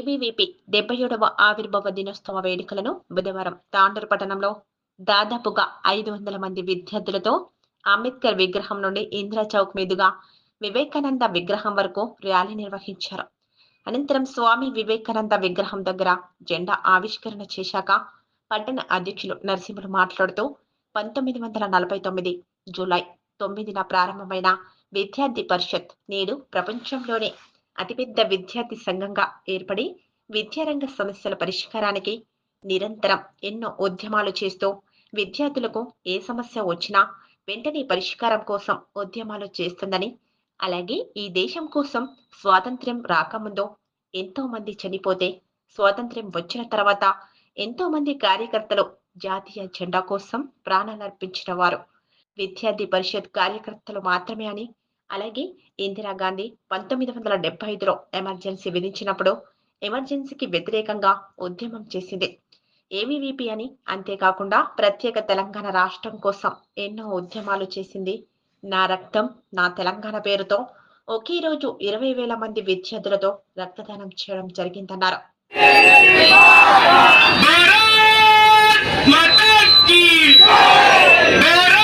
ABVP డెబ్బై ఏడవ ఆవిర్భావ దినోత్సవ వేడుకలను బుధవారం తాండూరు పట్టణంలో దాదాపుగా ఐదు వందల మంది విద్యార్థులతో అంబేద్కర్ విగ్రహం నుండి ఇందిరా చౌక్ మీదుగా వివేకానంద విగ్రహం వరకు ర్యాలీ నిర్వహించారు. అనంతరం స్వామి వివేకానంద విగ్రహం దగ్గర జెండా ఆవిష్కరణ చేశాక పట్టణ అధ్యక్షులు నరసింహుడు మాట్లాడుతూ పంతొమ్మిది వందల నలభై తొమ్మిది జూలై తొమ్మిదిన ప్రారంభమైన విద్యార్థి పరిషత్ నేడు ప్రపంచంలోనే అతిపెద్ద విద్యార్థి సంఘంగా ఏర్పడి విద్యారంగ సమస్యల పరిష్కారానికి నిరంతరం ఎన్నో ఉద్యమాలు చేస్తూ విద్యార్థులకు ఏ సమస్య వచ్చినా వెంటనే పరిష్కారం కోసం ఉద్యమాలు చేస్తుందని అలాగే ఈ దేశం కోసం స్వాతంత్ర్యం రాకముందు ఎంతో మంది చనిపోతే స్వాతంత్ర్యం వచ్చిన తర్వాత ఎంతో మంది కార్యకర్తలు జాతీయ జెండా కోసం ప్రాణాలర్పించిన వారు. విద్యార్థి పరిషత్ కార్యకర్తలు మాత్రమే అని అలాగే ఇందిరాగాంధీ పంతొమ్మిది వందల డెబ్బై ఐదులో ఎమర్జెన్సీ విధించినప్పుడు ఎమర్జెన్సీకి వ్యతిరేకంగా ఉద్యమం చేసింది ఏవీవీపీ అని అంతేకాకుండా ప్రత్యేక తెలంగాణ రాష్ట్రం కోసం ఎన్నో ఉద్యమాలు చేసింది నా రక్తం నా తెలంగాణ పేరుతో ఒకే రోజు ఇరవై వేల మంది విద్యార్థులతో రక్తదానం చేయడం జరిగిందన్నారు भारत माता की भारत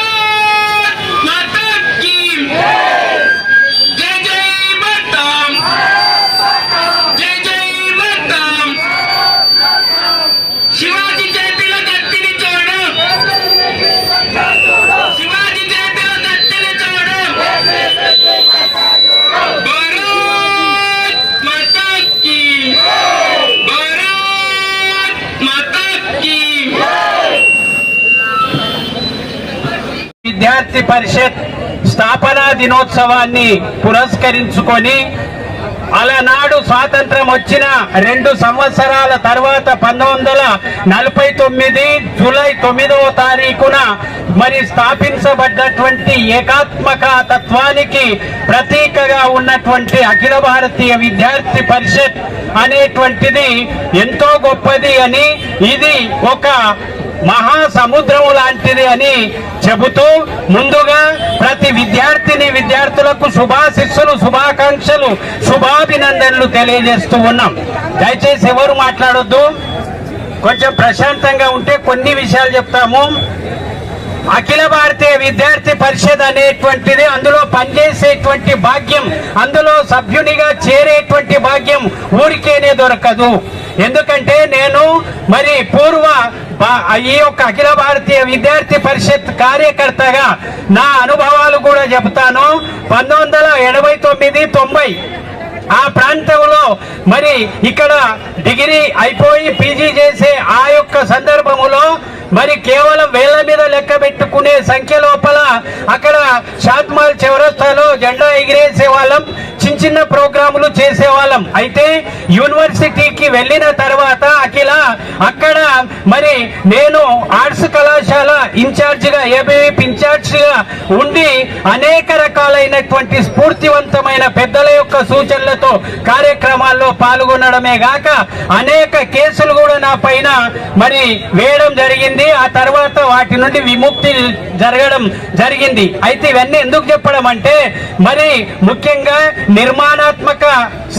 విద్యార్థి పరిషత్ స్థాపనా దినోత్సవాన్ని పురస్కరించుకొని అలనాడు స్వాతంత్రం వచ్చిన రెండు సంవత్సరాల తర్వాత పంతొమ్మిది వందల నలభై తొమ్మిది జూలై తొమ్మిదవ తారీఖున మరి స్థాపించబడ్డటువంటి ఏకాత్మక తత్వానికి ప్రతీకగా ఉన్నటువంటి అఖిల భారతీయ విద్యార్థి పరిషత్ అనేటువంటిది ఎంతో గొప్పది అని ఇది ఒక మహాసముద్రం లాంటిది అని చెబుతూ ముందుగా ప్రతి విద్యార్థిని విద్యార్థులకు శుభాశిస్సులు శుభాకాంక్షలు శుభాభినందనలు తెలియజేస్తూ ఉన్నాం. దయచేసి ఎవరు మాట్లాడొద్దు? కొంచెం ప్రశాంతంగా ఉంటే కొన్ని విషయాలు చెప్తాము. అఖిల భారతీయ విద్యార్థి పరిషత్ అనేటువంటిది అందులో పనిచేసేటువంటి భాగ్యం అందులో సభ్యునిగా చేరేటువంటి భాగ్యం ఊరికేనే దొరకదు. ఎందుకంటే నేను మరి పూర్వ ఈ యొక్క అఖిల భారతీయ విద్యార్థి పరిషత్ కార్యకర్తగా నా అనుభవాలు కూడా చెబుతాను. పంతొమ్మిది వందల ఎనభై తొమ్మిది తొంభై ఆ ప్రాంతంలో మరి ఇక్కడ డిగ్రీ అయిపోయి పీజీ చేసే ఆ యొక్క సందర్భం మరి కేవలం వేల మీద లెక్క అనుకునే సంఖ్య లోపల అక్కడ షాద్మాల్ చౌరస్తాలో జెండా ఎగిరేసే వాళ్ళం చిన్న చిన్న ప్రోగ్రాములు చేసేవాళ్ళం. అయితే యూనివర్సిటీకి వెళ్ళిన తర్వాత అఖిల అక్కడ మరి నేను ఆర్ట్స్ కళాశాల ఇన్ఛార్జిగా ఏబీవీపీ ఇన్ఛార్జిగా ఉండి అనేక రకాలైనటువంటి స్ఫూర్తివంతమైన పెద్దల యొక్క సూచనలతో కార్యక్రమాల్లో పాల్గొనడమే గాక అనేక కేసులు కూడా నా పైన మరి వేయడం జరిగింది. ఆ తర్వాత వాటి నుండి విముక్తి జరగడం జరిగింది. అయితే ఇవన్నీ ఎందుకు చెప్పడం అంటే మరి ముఖ్యంగా నిర్మాణాత్మక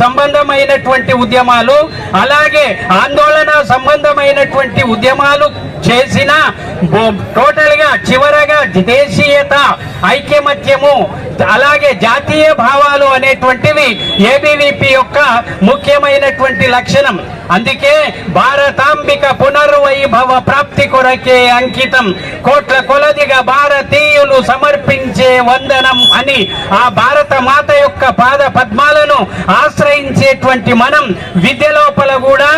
సంబంధమైనటువంటి ఉద్యమాలు అలాగే ఆందోళన సంబంధమైనటువంటి ఉద్యమాలు చేసిన టోటల్గా చివరగా దేశీయత ఐక్యమత్యము అలాగే జాతీయ భావాలు అనేటువంటివి ఏబీవీపీ యొక్క ముఖ్యమైనటువంటి లక్షణం. అందుకే భారత మానవ ప్రాప్తి కొరకే అంకితం. కోట్ల కొలదిగా భారతీయులు సమర్పించే వందనం అని ఆ భారత మాత యొక్క పాద పద్మాలను ఆశ్రయించేటువంటి మనం విద్య లోపల కూడా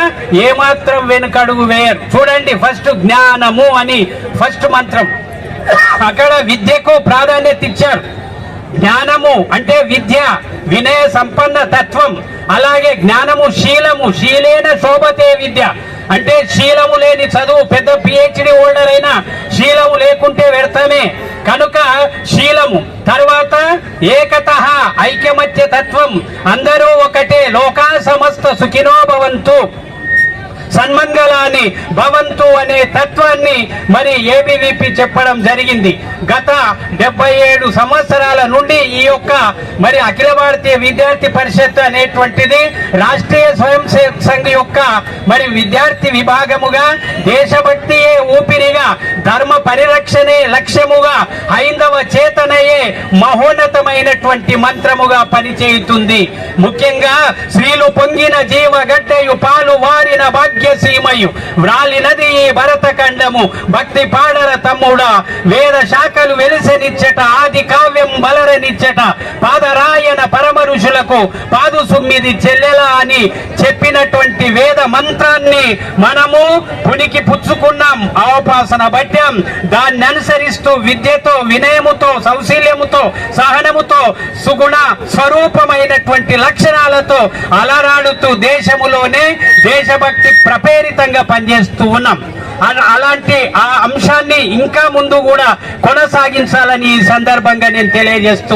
ఏమాత్రం వెనుకడుగు వేయరు. చూడండి ఫస్ట్ జ్ఞానము అని ఫస్ట్ మంత్రం. అక్కడ విద్యకు ప్రాధాన్యత ఇచ్చారు. జ్ఞానము అంటే విద్య వినయ సంపన్న తత్వం. అలాగే జ్ఞానము శీలము శీలేన శోభతే విద్య. అంటే శీలము లేని చదువు పెద్ద పిహెచ్డి హోల్డర్ అయినా శీలము లేకుంటే వ్యర్థమే. కనుక శీలము. తర్వాత ఏకత ఐక్యమత్య తత్వం. అందరూ ఒకటే లోకా సమస్త సుఖినో భవంతు. సన్మంగళాన్ని భవంతు అనే తత్వాన్ని మరి ఏబీవీపీ చెప్పడం జరిగింది. గత డెబ్బై ఏడు సంవత్సరాల నుండి ఈ యొక్క మరి అఖిల భారతీయ విద్యార్థి పరిషత్ అనేటువంటిది రాష్ట్రీయ స్వయం సేవక్ సంఘ్ యొక్క మరి విద్యార్థి విభాగముగా దేశభక్తియే ఊపిరిగా ధర్మ పరిరక్షణే లక్ష్యముగా హైందవ చేతనయే మహోన్నతమైనటువంటి మంత్రముగా పనిచేయుతుంది. ముఖ్యంగా స్త్రీలు పొంగిన జీవగడ్డయు పాలు వారిన భాగ్యసీమయు వ్రాలినది ఈ భరతఖండము. భక్తి పాడర తమ్ముడా. వేద శాఖలు వెలిసెనిచ్చట ఆది కావ్యం బలరనిచ్చట. పాదర ఆయన ఋషులకు పాదు సుమ్మిది చెల్లెల అని చెప్పినటువంటి వేద మంత్రాన్ని మనము పునికి పుచ్చుకున్నాం అవపాసన బట్టాం దాన్ని అనుసరిస్తూ విద్యతో వినయముతో సౌశీల్యముతో సహనముతో సుగుణ స్వరూపమైనటువంటి లక్షణాలతో అలరాడుతూ దేశములోనే దేశభక్తి ప్రపేరితంగా పనిచేస్తూ ఉన్నాం. అలాంటి ఆ అంశాన్ని ఇంకా ముందు కూడా కొనసాగించాలని ఈ సందర్భంగా నేను తెలియజేస్తూ